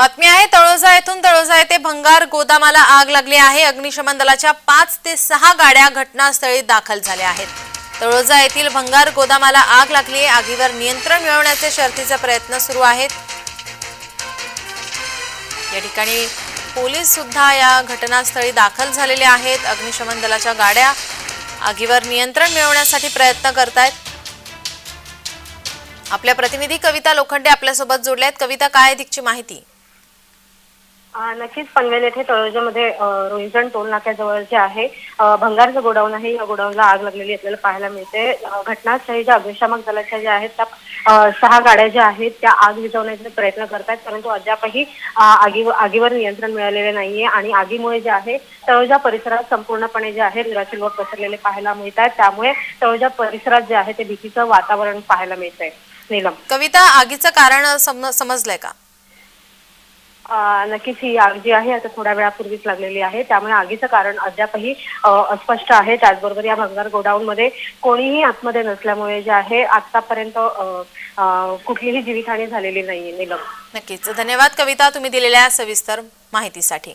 बातमी आहे तळोजा येथून तळोजा येथे भंगार गोदामाला आग लागली आहे. अग्निशमन दलाच्या पाच ते सहा गाड्या घटनास्थळी दाखल झाल्या आहेत. तळोजा येथील भंगार गोदामाला आग लागली आहे. आगीवर नियंत्रण मिळवण्याचे शर्तीचे प्रयत्न सुरू आहेत. या ठिकाणी पोलीस सुद्धा या घटनास्थळी दाखल झालेले आहेत. अग्निशमन दलाच्या गाड्या आगीवर नियंत्रण मिळवण्यासाठी प्रयत्न करतायत. आपल्या प्रतिनिधी कविता लोखंडे आपल्यासोबत जोडल्या आहेत. कविता काय अधिकची माहिती? नक्कीच पनवेल येथे तळोजामध्ये रोहिजण टोल नाक्याजवळ जे आहे भंगारचं गोडाऊन आहे. या गोडाऊनला आग लागलेली आपल्याला पाहायला मिळते. घटनास्थळी ज्या अग्निशामक दलाच्या ज्या आहेत त्या सहा गाड्या ज्या आहेत त्या आग विझवण्याचा प्रयत्न करतात परंतु अद्यापही आगी आगीवर नियंत्रण मिळालेले नाहीये. आणि आगीमुळे जे आहे तळोजा परिसरात संपूर्णपणे जे आहे निराशील लोक पसरलेले पाहायला मिळत आहेत त्यामुळे तळोजा परिसरात जे आहे ते भीतीचं वातावरण पाहायला मिळतंय. नीलम. कविता आगीचं कारण सम- समजलंय का? नक्कीच ही आग जी आहे. आता थोड्या वेळापूर्वीच लागलेली आहे. त्यामुळे आगीचं कारण अद्यापही अस्पष्ट आहे. त्याचबरोबर या भंगार गोडाऊन मध्ये कोणीही आतमध्ये नसल्यामुळे जे आहे आतापर्यंत कुठलीही जीवितहानी झालेली नाहीये. नीलम. नक्कीच. धन्यवाद कविता तुम्ही दिलेल्या सविस्तर माहितीसाठी.